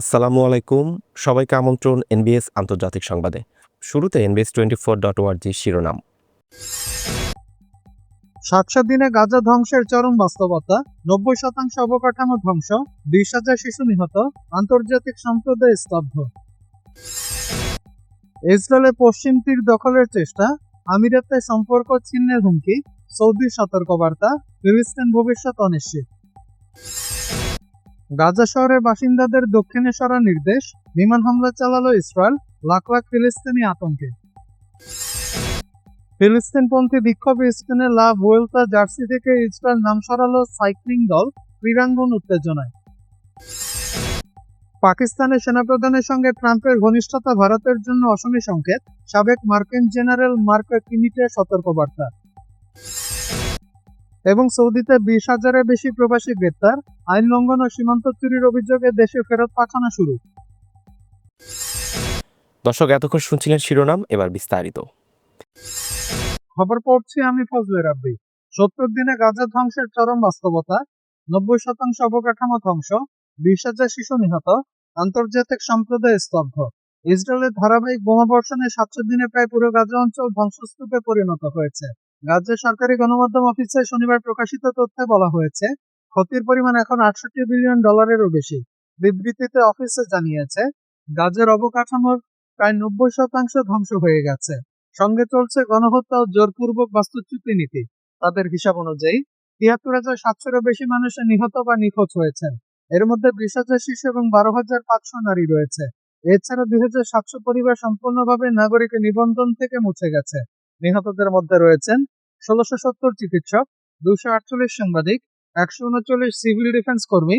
আসসালামু আলাইকুম। সবাইকে আমন্ত্রণ এনবিএস আন্তর্জাতিক সংবাদে। শুরুতে এনবিএস টোয়েন্টি ফোর ডট ওয়ার্জি শিরোনাম। সাতশো দিনে গাজা ধ্বংসের চরম বাস্তবতা, নব্বই শতাংশ অবকাঠামো ধ্বংস, বিশ হাজার শিশু নিহত, আন্তর্জাতিক সম্প্রদায় স্তব্ধ। ইসরায়েলের পশ্চিম তীর দখলের চেষ্টা আমিরাতে সম্পর্ক ছিন্নের হুমকি, সৌদির সতর্কবার্তা, ফিলিস্তিন ভবিষ্যৎ অনিশ্চিত। গাজা শহরের বাসিন্দাদের দক্ষিণে সরার নির্দেশ, বিমান হামলা চালালো ইসরায়েল, লাখ লাখ ফিলিস্তিনি আতঙ্কে। ফিলিস্তিনপন্থী বিক্ষোভে স্পেনের লা ভুয়েলতা জার্সি থেকে ইসরায়েল নাম সরালো সাইক্লিং দল, ক্রীড়াঙ্গন উত্তেজনায়। পাকিস্তানের সেনাপ্রধানের সঙ্গে ট্রাম্পের ঘনিষ্ঠতা, ভারতের জন্য অশনি সংকেত, সাবেক মার্কিন জেনারেল মার্ক কিমিটের সতর্কবার্তা। এবং সৌদিতে বিশ হাজারের বেশি প্রবাসী গ্রেপ্তার। আইন লঙ্ঘন ও সীমান্ত চুরির অভিযোগে দেশে ফেরত পাঠানো শুরু। দর্শক এতক্ষণ শুনছিলেন শিরোনাম এবার বিস্তারিত। খবর পড়ছি আমি ফজলে রাব্বি। সত্তর দিনে গাজা ধ্বংসের চরম বাস্তবতা নব্বই শতাংশ অবকাঠামো ধ্বংস বিশ হাজার শিশু নিহত আন্তর্জাতিক সম্প্রদায় স্তব্ধ। ইসরায়েলের ধারাবাহিক বোমাবর্ষণে সাতশো দিনে প্রায় পুরো গাজা অঞ্চল ধ্বংসস্তূপে পরিণত হয়েছে। গাজার সরকারি গণমাধ্যম অফিসে শনিবার প্রকাশিত তথ্যে বলা হয়েছে, ক্ষতির পরিমাণ এখন আটষট্টি বিলিয়ন ডলারেরও বেশি। বিবৃতিতে অফিসে জানিয়েছে গাজার অবকাঠামোর প্রায় নব্বই শতাংশ ধ্বংস হয়ে গেছে। সঙ্গে চলছে গণহত্যা ও জোরপূর্বক বাস্তুচ্যুতি নীতি। তাদের হিসাব অনুযায়ী, তিয়াত্তর হাজার সাতশোরও বেশি মানুষ নিহত বা নিখোঁজ হয়েছেন। এর মধ্যে বিশ হাজার শিশু এবং বারো হাজার পাঁচশো নারী রয়েছে। এছাড়া দুই হাজার সাতশো পরিবার সম্পূর্ণভাবে নাগরিক নিবন্ধন থেকে মুছে গেছে। নিহতদের মধ্যে রয়েছেন ষোলোশো সত্তর চিকিৎসক দুশো আটচল্লিশ সাংবাদিক, একশো উনচল্লিশ সিভিল ডিফেন্স কর্মী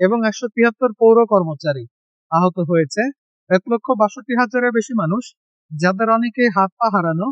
এবং একশো তিয়াত্তর পৌর কর্মচারী। আহত হয়েছে এক লক্ষ বাষট্টি হাজারের বেশি মানুষ যাদের অনেকে হাত পা হারানো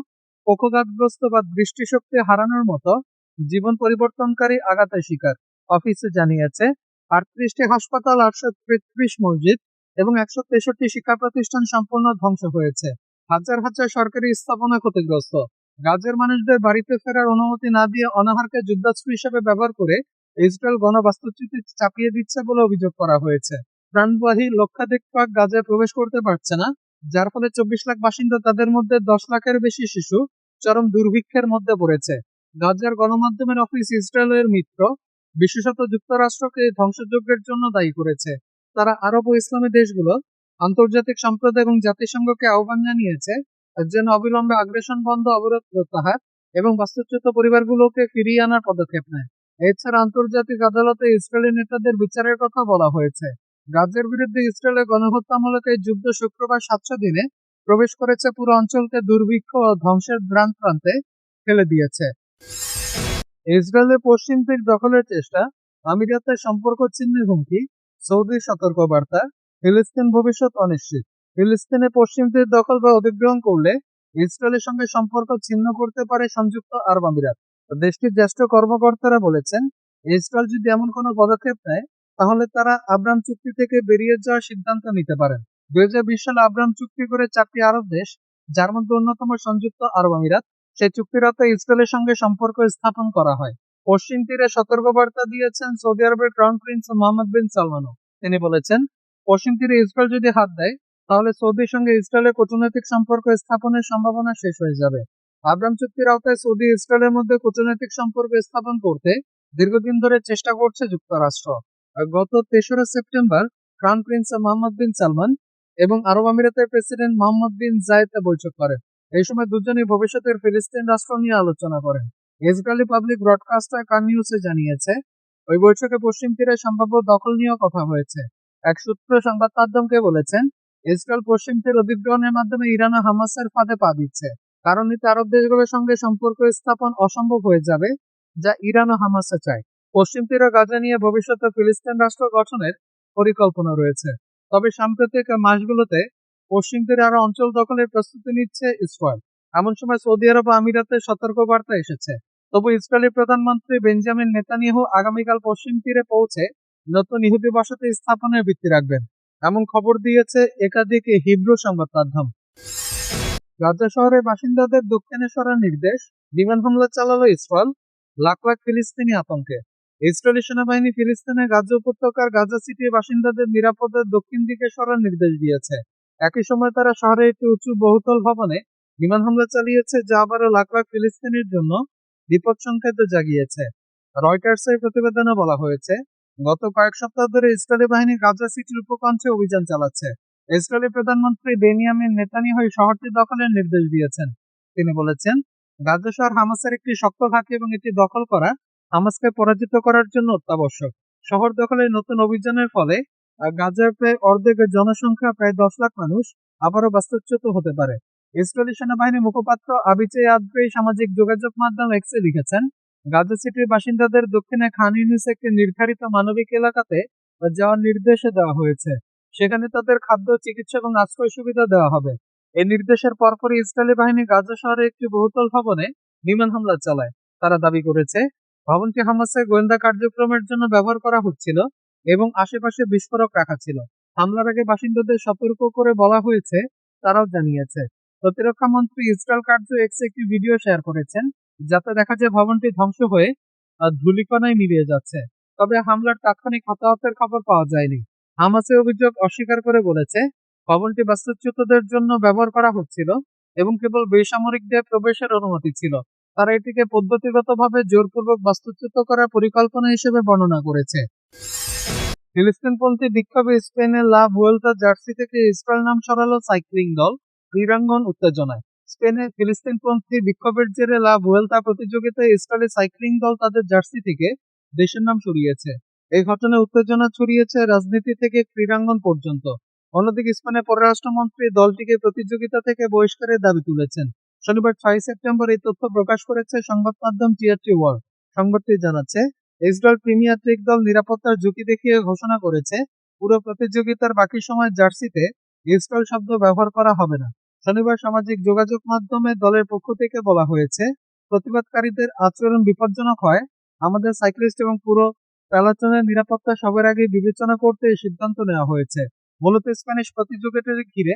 পক্ষঘাতগ্রস্ত বা দৃষ্টিশক্তি হারানোর মতো জীবন পরিবর্তনকারী আঘাতের শিকার। অফিসে জানিয়েছে, আটত্রিশটি হাসপাতাল, আটশো তেত্রিশ মসজিদ এবং একশো তেষট্টি শিক্ষা প্রতিষ্ঠান সম্পূর্ণ ধ্বংস হয়েছে। হাজার হাজার সরকারি স্থাপনা ক্ষতিগ্রস্ত। গাজের মানুষদের বাড়িতে ফেরার অনুমতি না দিয়ে অনাহারকে যুদ্ধাস্ত্র হিসেবে ব্যবহার করে ইসরায়েল গণবাস্তুচ্যুতি চাপিয়ে দিচ্ছে বলে অভিযোগ করা হয়েছে। প্রাণবাহী লক্ষাধিক পাক গাজায় প্রবেশ করতে পারছে না, যার ফলে চব্বিশ লাখ বাসিন্দা তাদের মধ্যে দশ লাখের বেশি শিশু চরম দুর্ভিক্ষের মধ্যে পড়েছে। গাজার গণমাধ্যমের অফিস ইসরায়েলের মিত্র বিশেষত যুক্তরাষ্ট্রকে ধ্বংসযজ্ঞের জন্য দায়ী করেছে। তারা আরব ও ইসলামী দেশগুলো আন্তর্জাতিক সম্প্রদায় এবং জাতিসংঘকে আহ্বান জানিয়েছে যেন অবিলম্বে আগ্রাসন বন্ধ অবরোধ প্রত্যাহার এবং বাস্তুচ্যুত পরিবারগুলোকে ফিরিয়ে আনার পদক্ষেপ নেয়। এছাড়া আন্তর্জাতিক আদালতে ইসরায়েলি নেতাদের বিচারের কথা বলা হয়েছে। গাজের বিরুদ্ধে ইসরায়েলের গণহত্যামূলক এই যুদ্ধ শুক্রবার সাতশো দিনে প্রবেশ করেছে, পুরো অঞ্চলকে দুর্ভিক্ষ ও ধ্বংসের দ্রান প্রান্তে ফেলে দিয়েছে। ইসরায়েলের পশ্চিম তীর দখলের চেষ্টা, আমিরাতের সম্পর্ক ছিন্নের হুমকি সৌদির সতর্কবার্তা ফিলিস্তিন ভবিষ্যৎ অনিশ্চিত। ফিলিস্তিনের পশ্চিম তীর দখল বা অধিগ্রহণ করলে ইসরায়েলের সঙ্গে সম্পর্ক ছিন্ন করতে পারে সংযুক্ত আরব আমিরাত। দেশটির জ্যেষ্ঠ কর্মকর্তারা বলেছেন, ইসরায়েল যদি এমন কোনো পদক্ষেপ নেয়, তাহলে তারা আব্রাম চুক্তি থেকে বেরিয়ে যাওয়ার সিদ্ধান্ত নিতে পারেন। দুই হাজার বিশ সালে আব্রাম চুক্তি করে চারটি আরব দেশ, যার মধ্যে অন্যতম সংযুক্ত আরব আমিরাত, সেই চুক্তির আওতায় ইসরায়েলের সঙ্গে সম্পর্ক স্থাপন করা হয়। পশ্চিম তীরে সতর্কবার্তা দিয়েছেন সৌদি আরবের ক্রাউন প্রিন্স মোহাম্মদ বিন সালমানও। তিনি বলেছেন পশ্চিম তীরে ইসরায়েল যদি হাত দেয়, তাহলে সৌদির সঙ্গে ইসরায়েলের কূটনৈতিক সম্পর্ক স্থাপনের সম্ভাবনা শেষ হয়ে যাবে। আব্রাম চুক্তির আওতায় সৌদি ইসরায়েলের মধ্যে কূটনৈতিক সম্পর্ক স্থাপন করতে দীর্ঘদিন ধরে চেষ্টা করছে যুক্তরাষ্ট্র। গত তেসরা September, crown prince Mohammed bin Salman এবং আরব আমিরাতের প্রেসিডেন্ট মোহাম্মদ বিন জায়েদ বৈঠক করেন। এই সময় দুজনই ভবিষ্যতের ফিলিস্তিন রাষ্ট্র নিয়ে আলোচনা করেন। ইসরায়েলি পাবলিক ব্রডকাস্টার কান নিউজে জানিয়েছে, ওই বৈঠকে পশ্চিম তীরে সম্ভাব্য দখল নিয়েও কথা হয়েছে। এক সূত্র সংবাদ মাধ্যমকে বলেছেন, ইসরায়েল পশ্চিম তীর অধিগ্রহণের মাধ্যমে ইরান ও হামাসের ফাঁদে পা দিচ্ছে। কারণ এতে আরব দেশগুলোর সঙ্গে সম্পর্ক স্থাপন অসম্ভব হয়ে যাবে, যা ইরান ও হামাসে চায়। পশ্চিম তীর ও গাজা নিয়ে ভবিষ্যতে ফিলিস্তিন রাষ্ট্র গঠনের পরিকল্পনা রয়েছে। তবে সাম্প্রতিক মাসগুলোতে পশ্চিম তীরে আরও অঞ্চল দখলের প্রস্তুতি নিচ্ছে ইসরায়েল। এমন সময় সৌদি আরব আমিরাতের সতর্কবার্তা এসেছে। তবু ইসরায়েলি প্রধানমন্ত্রী বেঞ্জামিন নেতানিয়াহু আগামীকাল পশ্চিম তীরে পৌঁছে নতুন ইহুদি বসতি স্থাপনের ভিত্তি রাখবেন। এমন খবর দিয়েছে একাধিক হিব্রু সংবাদ মাধ্যম। গাজা শহরের বাসিন্দাদের দক্ষিণে সরার নির্দেশ, বিমান হামলা চালালো ইসরায়েল, লাখ লাখ ফিলিস্তিনি আতঙ্কে। ইসরায়েলি সেনাবাহিনী ফিলিস্তিনের গাজা উপত্যকার গাজা সিটির বাসিন্দাদের নিরাপদে দক্ষিণ দিকে সরার নির্দেশ দিয়েছে। একই সময় তারা শহরে একটি উঁচু বহুতল ভবনে বিমান হামলা চালিয়েছে, যা আবারও লাখ লাখ ফিলিস্তিনির জন্য বিপদ সংকেত জাগিয়েছে। রয়টার্সের প্রতিবেদনে বলা হয়েছে গত কয়েক সপ্তাহ ধরে ইসরায়েলি বাহিনী গাজা সিটির উপকণ্ঠে অভিযান চালাচ্ছে। ইসরায়েলি প্রধানমন্ত্রী বেনিয়ামিন এই শহরটি দখলের নির্দেশ দিয়েছেন। তিনি বলেছেন, গাজা শহর হামাসের একটি শক্ত ঘাঁটি এবং এটি দখল করা হামাসকে পরাজিত করার জন্য অত্যাবশ্যক। শহর দখলের নতুন অভিযানের ফলে গাজার প্রায় অর্ধেকের জনসংখ্যা, প্রায় দশ লাখ মানুষ আবারও বাস্তুচ্যুত হতে পারে। ইসরায়েলি সেনাবাহিনীর মুখপাত্র আবিচে আদবে সামাজিক যোগাযোগ মাধ্যম এক্সে লিখেছেন গাজা সিটির বাসিন্দাদের দক্ষিণে খান ইউনিস একটি নির্ধারিত মানবিক এলাকাতে যাওয়ার নির্দেশ দেওয়া হয়েছে। সেখানে তাদের খাদ্য, চিকিৎসা এবং আশ্রয় সুবিধা দেওয়া হবে। এই নির্দেশের পরপরই ইসরায়েলি বাহিনী গাজা শহরে একটি বহুতল ভবনে বিমান হামলা চালায়। তারা দাবি করেছে, ভবনটি হামাসের গোয়েন্দা কার্যক্রমের জন্য ব্যবহার করা হচ্ছিল এবং আশেপাশে বিস্ফোরক রাখা ছিল। হামলার আগে বাসিন্দাদের সতর্ক করে বলা হয়েছে, তারাও জানিয়েছে। প্রতিরক্ষা মন্ত্রী ইসরায়েল কার্য এক্স একটি ভিডিও শেয়ার করেছেন। যাতে দেখা যায় ভবনটি ধ্বংস হয়ে ধূলিকণায় মিলিয়ে যাচ্ছে। তবে হামলার তাৎক্ষণিক হতাহতের খবর পাওয়া যায়নি। হামাসের অভিযোগ অস্বীকার করে বলেছে, ভবনটি বাস্তুচ্যুতদের জন্য ব্যবহার করা হচ্ছিল এবং কেবল বেসামরিকদের প্রবেশের অনুমতি ছিল। তারা এটিকে পদ্ধতিগতভাবে জোরপূর্বক বাস্তুচ্যুত করার পরিকল্পনা হিসেবে বর্ণনা করেছে। ফিলিস্তিনপন্থী বিক্ষোভে স্পেনের লা ভুয়েলতা জার্সি থেকে ইসরায়েল নাম সরালো সাইক্লিং দল, ক্রীড়াঙ্গন উত্তেজনায়। স্পেনের ফিলিস্তিনপন্থী বিক্ষোভের জেরে লা ভুয়েলতা প্রতিযোগিতায় ইসরায়েলি সাইক্লিং দল তাদের জার্সি থেকে দেশের নাম সরিয়েছে এই ঘটনায় উত্তেজনা ছড়িয়েছে রাজনীতি থেকে ক্রীড়াঙ্গন পর্যন্ত। অন্যদিকে স্পেনের পররাষ্ট্রমন্ত্রী দলটিকে প্রতিযোগিতা থেকে বহিষ্কারের দাবি তুলেছেন। শনিবার ছয় সেপ্টেম্বর এই তথ্য প্রকাশ করেছে সংবাদ মাধ্যম টিআরটি ওয়ার্ল্ড। সংবাদটি জানাচ্ছে, ইসরায়েল প্রিমিয়ার ট্রিক দল নিরাপত্তার ঝুঁকি দেখিয়ে ঘোষণা করেছে, পুরো প্রতিযোগিতার বাকি সময় জার্সিতে ইসরায়েল শব্দ ব্যবহার করা হবে না। শনিবার সামাজিক যোগাযোগ মাধ্যমে দলের পক্ষ থেকে বলা হয়েছে, প্রতিবাদকারীদের আচরণ বিপজ্জনক হয়। আমাদের সাইক্লিস্ট এবং পুরো প্যালাটনের নিরাপত্তা সবার আগে বিবেচনা করতে এই সিদ্ধান্ত নেওয়া হয়েছে। মূলত স্প্যানিশ প্রতিযোগিতাকে ঘিরে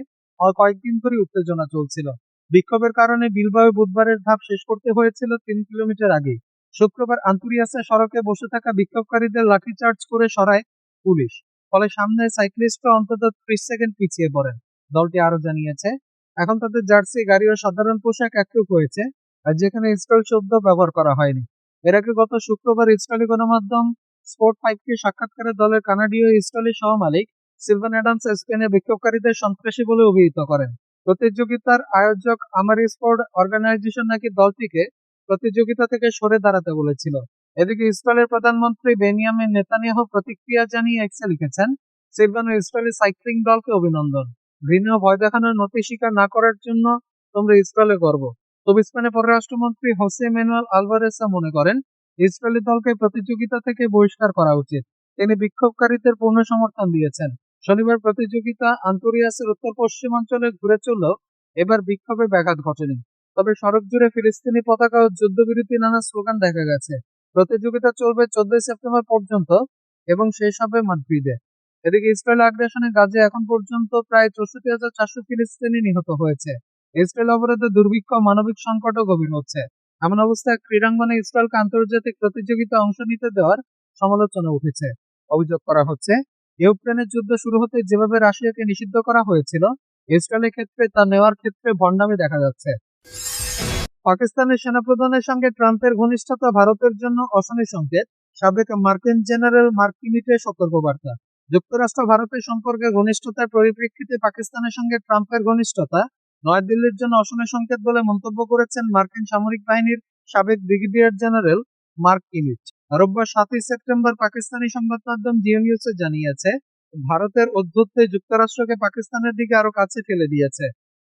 কয়েকদিন ধরে উত্তেজনা চলছিল। বিক্ষোভের কারণে বিলবাও বুধবারের ধাপ শেষ করতে হয়েছিল তিন কিলোমিটার আগে শুক্রবার আন্তরিয়াসে সড়কে বসে থাকা বিক্ষোভকারীদের লাঠিচার্জ করে সরায় পুলিশ। ফলে সামনে সাইক্লিস্টরা অন্তত ত্রিশ সেকেন্ড পিছিয়ে পড়েন। দলটি আরও জানিয়েছে এখন তাদের জার্সি, গাড়ি ও সাধারণ পোশাক একরূপ হয়েছে, আর যেখানে ইসরায়েল শব্দ ব্যবহার করা হয়নি। এর আগে গত শুক্রবার ইসরায়েলি গণমাধ্যম স্পোর্ট ফাইভকে সাক্ষাৎকারে দলের কানাডীয় ইসরায়েলি সহমালিক সিলভান অ্যাডামস স্পেনে বিক্ষোভকারীদের সন্ত্রাসী বলে অভিহিত করেন। প্রতিযোগিতার আয়োজক আমারি স্পোর্ট অর্গানাইজেশন নাকি দলটিকে প্রতিযোগিতা থেকে সরে দাঁড়াতে বলেছিল। এদিকে ইসরায়েলের প্রধানমন্ত্রী বেনিয়ামিন নেতানিয়াহু প্রতিক্রিয়া জানিয়ে এক্সে লিখেছেন, সিলভানো ইসরায়েলি সাইক্লিং দলকে অভিনন্দন। ঘৃণা ভয় দেখানোর নথি স্বীকার না করার জন্য তোমরা ইসরায়েলে গর্ব। তবে স্পেনের পররাষ্ট্রমন্ত্রী হোসে ম্যানুয়েল আলভারেসা মনে করেন, ইসরায়েলি দলকে প্রতিযোগিতা থেকে বহিষ্কার করা উচিত। তিনি বিক্ষোভকারীদের পূর্ণ সমর্থন দিয়েছেন। শনিবার প্রতিযোগিতা আন্তরিয়াসের উত্তর পশ্চিমাঞ্চলে ঘুরে চললেও এবার বিক্ষোভে ব্যাঘাত ঘটেনি। তবে সড়ক জুড়ে ফিলিস্তিনি পতাকা ও যুদ্ধবিরতি নানা স্লোগান দেখা গেছে। প্রতিযোগিতা চলবে চোদ্দই সেপ্টেম্বর পর্যন্ত এবং শেষ হবে মাদ্রিদে এদিকে ইসরায়েল আগ্রাসনে গাজে এখন পর্যন্ত প্রায় চৌষট্টি হাজার চারশো ফিলিস্তিনি নিহত হয়েছে। ইসরায়েল অবরোধে দুর্ভিক্ষ, মানবিক সংকটও গভীর হচ্ছে। এমন অবস্থায় ক্রীড়াঙ্গনে ইসরায়েলকে আন্তর্জাতিক প্রতিযোগিতা অংশ নিতে দেওয়ার সমালোচনা উঠেছে। অভিযোগ করা হচ্ছে, ইউক্রেনের যুদ্ধ শুরু হতে যেভাবে রাশিয়াকে নিষিদ্ধ করা হয়েছিল, ইসরায়েলের ক্ষেত্রে তা নেওয়ার ক্ষেত্রে ভণ্ডামি দেখা যাচ্ছে। পাকিস্তানের সেনাপ্রধানের সঙ্গে ট্রাম্পের ঘনিষ্ঠতা ভারতের জন্য অশনি সংকেত, সাবেক মার্কিন জেনারেল মার্ক কিমিটের সতর্কবার্তা। যুক্তরাষ্ট্র ভারতের সম্পর্কে ঘনিষ্ঠতার পরিপ্রেক্ষিতে পাকিস্তানের সঙ্গে ট্রাম্পের ঘনিষ্ঠতা, নয়াদিল্লির জন্য অশনি সংকেত বলে মন্তব্য করেছেন মার্কিন সামরিক বাহিনীর সাবেক ব্রিগেডিয়ার জেনারেল মার্ক কিমিট রোববার সাতই সেপ্টেম্বর পাকিস্তানি সংবাদ মাধ্যম জিও নিউজে জানিয়েছে, ভারতের অধ্যুত্বে যুক্তরাষ্ট্রকে পাকিস্তানের দিকে আরও কাছে ঠেলে দিয়েছে।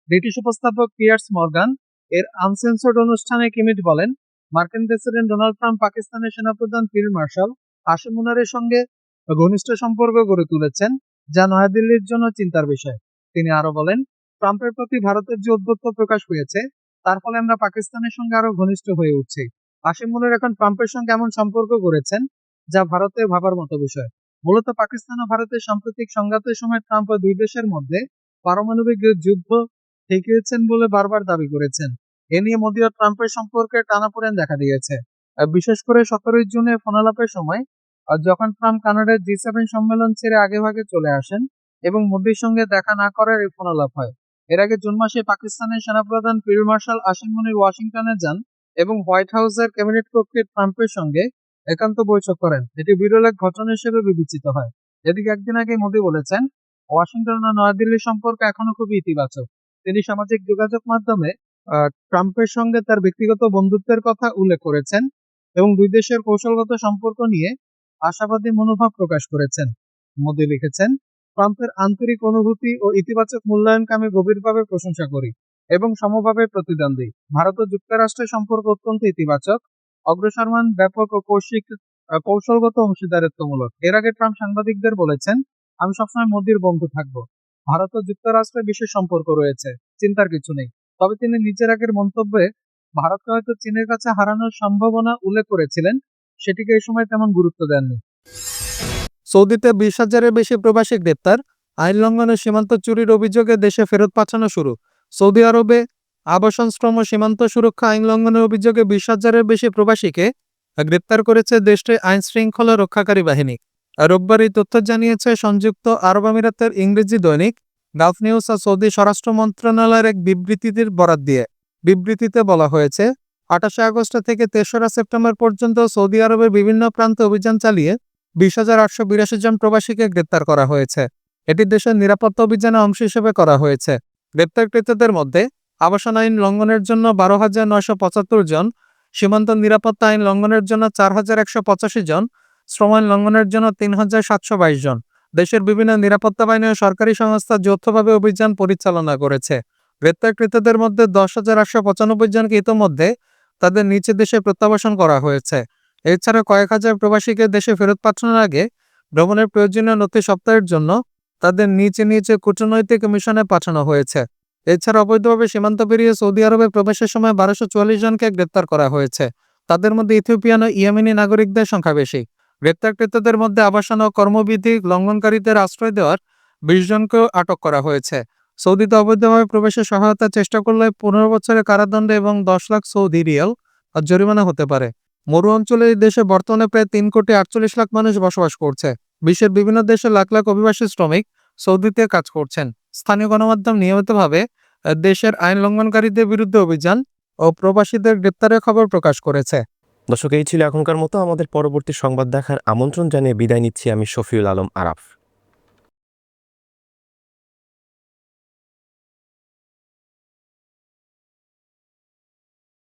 ব্রিটিশ উপস্থাপক পিয়ার্স মর্গান এর আনসেন্সর্ড অনুষ্ঠানে কিমিট বলেন, মার্কিন প্রেসিডেন্ট ডোনাল্ড ট্রাম্প পাকিস্তানের সেনাপ্রধান ফিল্ড মার্শাল আসিম মুনারের সঙ্গে ঘনিষ্ঠ সম্পর্ক গড়ে তুলেছেন যা নয়াদিল্লির জন্য চিন্তার বিষয়। তিনি আরও বলেন, ট্রাম্পের প্রতি ভারতের যে উদ্যোক্ত প্রকাশ পেয়েছে তার ফলে আমরা পাকিস্তানের সঙ্গে আরও ঘনিষ্ঠ হয়ে উঠছি। আসিম মুনার এখন ট্রাম্পের সঙ্গে এমন সম্পর্ক গড়েছেন যা ভারতের ভাবার মতো বিষয়। মূলত পাকিস্তান ও ভারতের সাম্প্রতিক সংঘাতের সময় ট্রাম্প ও দুই দেশের মধ্যে পারমাণবিক যুদ্ধ ঠেকিয়েছেন বলে বারবার দাবি করেছেন। এ নিয়ে মোদী ও ট্রাম্পের সম্পর্কে টানাপোড়েন দেখা দিয়েছে। বিশেষ করে সতেরোই জুনে ফোনালাপের সময় যখন ট্রাম্প কানাডার জি সেভেন সম্মেলন ছেড়ে আগেভাগে চলে আসেন এবং মোদির সঙ্গে দেখা না করার এই ফোনালাপ হয়, এর আগে জুন মাসে পাকিস্তানের সেনাপ্রধান ফিল্ড মার্শাল আসিম মুনির ওয়াশিংটনে যান এবং হোয়াইট হাউসের ক্যাবিনেট কক্ষে ট্রাম্পের সঙ্গে একান্ত বৈঠক করেন। এটি বিরল এক ঘটনা হিসেবে বিবেচিত হয়। এদিকে একদিন আগে মোদি বলেছেন, ওয়াশিংটন ও নয়াদিল্লির সম্পর্ক এখনও খুবই ইতিবাচক। তিনি সামাজিক যোগাযোগ মাধ্যমে ট্রাম্পের সঙ্গে তার ব্যক্তিগত বন্ধুত্বের কথা উল্লেখ করেছেন এবং দুই দেশের কৌশলগত সম্পর্ক নিয়ে আশাবাদী মনোভাব প্রকাশ করেছেন। মোদি লিখেছেন, ট্রাম্পের আন্তরিক অনুভূতি ও ইতিবাচক মূল্যায়নকে গভীরভাবে প্রশংসা করি এবং সমভাবে প্রতিদ্বন্দ্বী ভারত ও যুক্তরাষ্ট্রের সম্পর্ক অত্যন্ত ইতিবাচক, অগ্রসরমান, ব্যাপক ও কৌশিক কৌশলগত অংশীদারিত্বমূলক। এর আগে ট্রাম্প সাংবাদিকদের বলেছেন, আমি সবসময় মোদির বন্ধু থাকব। ভারত ও যুক্তরাষ্ট্রের বিশেষ সম্পর্ক রয়েছে, চিন্তার কিছু নেই। তবে তিনি নিজের আগের মন্তব্যে, ভারতকে হয়তো চীনের কাছে হারানোর সম্ভাবনা উল্লেখ করেছিলেন সেটিকে এই সময় তেমন গুরুত্ব দেননি। সৌদিতে বিশ হাজারের বেশি প্রবাসী গ্রেপ্তার, আইন লঙ্ঘনের সীমান্ত চুরির অভিযোগে দেশে ফেরত পাঠানো শুরু। সৌদি আরবে আবাসন শ্রম সীমান্ত সুরক্ষা আইন লঙ্ঘনের অভিযোগে বিশ হাজারের বেশি প্রবাসীকে গ্রেপ্তার করেছে দেশটির আইন শৃঙ্খলা রক্ষাকারী বাহিনী। রোববার এই তথ্য জানিয়েছে সংযুক্ত আরব আমিরাতের ইংরেজি দৈনিক গালফ নিউজ আর সৌদি স্বরাষ্ট্র মন্ত্রণালয়ের এক বিবৃতির বরাত দিয়ে। বিবৃতিতে বলা হয়েছে আঠাশে আগস্ট থেকে তেসরা সেপ্টেম্বর পর্যন্ত সৌদি আরবের বিভিন্ন প্রান্তে অভিযান চালিয়ে বিশ হাজার আটশো বিরাশি জন প্রবাসীকে গ্রেপ্তার করা হয়েছে। এটি দেশের নিরাপত্তা অভিযানের অংশ হিসেবে করা হয়েছে। গ্রেপ্তারকৃতদের মধ্যে আবাসন আইন লঙ্ঘনের জন্য বারো হাজার নয়শো পঁচাত্তর জন, সীমান্ত নিরাপত্তা আইন লঙ্ঘনের জন্য চার হাজার একশো পঁচাশি জন, শ্রম আইন লঙ্ঘনের জন্য তিন হাজার সাতশো বাইশ জন। দেশের বিভিন্ন নিরাপত্তা বাহিনী ও সরকারি সংস্থা যৌথভাবে অভিযান পরিচালনা করেছে। গ্রেপ্তারকৃতদের মধ্যে দশ হাজার আটশো পঁচানব্বই জনকে ইতোমধ্যে তাদের নিচে দেশে প্রত্যাবাসন করা হয়েছে। এছাড়া কয়েক হাজার প্রবাসীকে দেশে ফেরত পাঠানোর আগে ভ্রমণের প্রয়োজনীয় নথি সপ্তাহের জন্য তাদের নিচে নিচে কূটনৈতিক মিশনে পাঠানো হয়েছে। এছাড়া অবৈধভাবে সীমান্ত পেরিয়ে সৌদি আরবে প্রবেশের সময় বারোশো চুয়াল্লিশ জনকে গ্রেপ্তার করা হয়েছে। তাদের মধ্যে ইথিওপিয়ান ও ইয়েমেনি নাগরিকদের সংখ্যা বেশি। গ্রেপ্তারকৃতদের মধ্যে আবাসন ও কর্মবিধি লঙ্ঘনকারীদের আশ্রয় দেওয়ার বিশ জনকেও আটক করা হয়েছে। সৌদিতে অবৈধভাবে প্রবেশের সহায়তার চেষ্টা করলে পনেরো বছরের কারাদণ্ড এবং দশ লাখ সৌদি রিয়াল জরিমানা হতে পারে। মরু অঞ্চলে এই দেশে বর্তমানে প্রায় তিন কোটি আটচল্লিশ লাখ মানুষ বসবাস করছে। বিশ্বের বিভিন্ন দেশে লাখ লাখ অভিবাসী শ্রমিক সৌদিতে কাজ করছেন। স্থানীয় গণমাধ্যম নিয়মিতভাবে দেশের আইন লঙ্ঘনকারীদের বিরুদ্ধে অভিযান ও প্রবাসীদের গ্রেপ্তারের খবর প্রকাশ করেছে। দর্শক, এই ছিল এখনকার মতো। আমাদের পরবর্তী সংবাদ দেখার আমন্ত্রণ জানিয়ে বিদায় নিচ্ছি আমি শফিউল আলম আরাফ।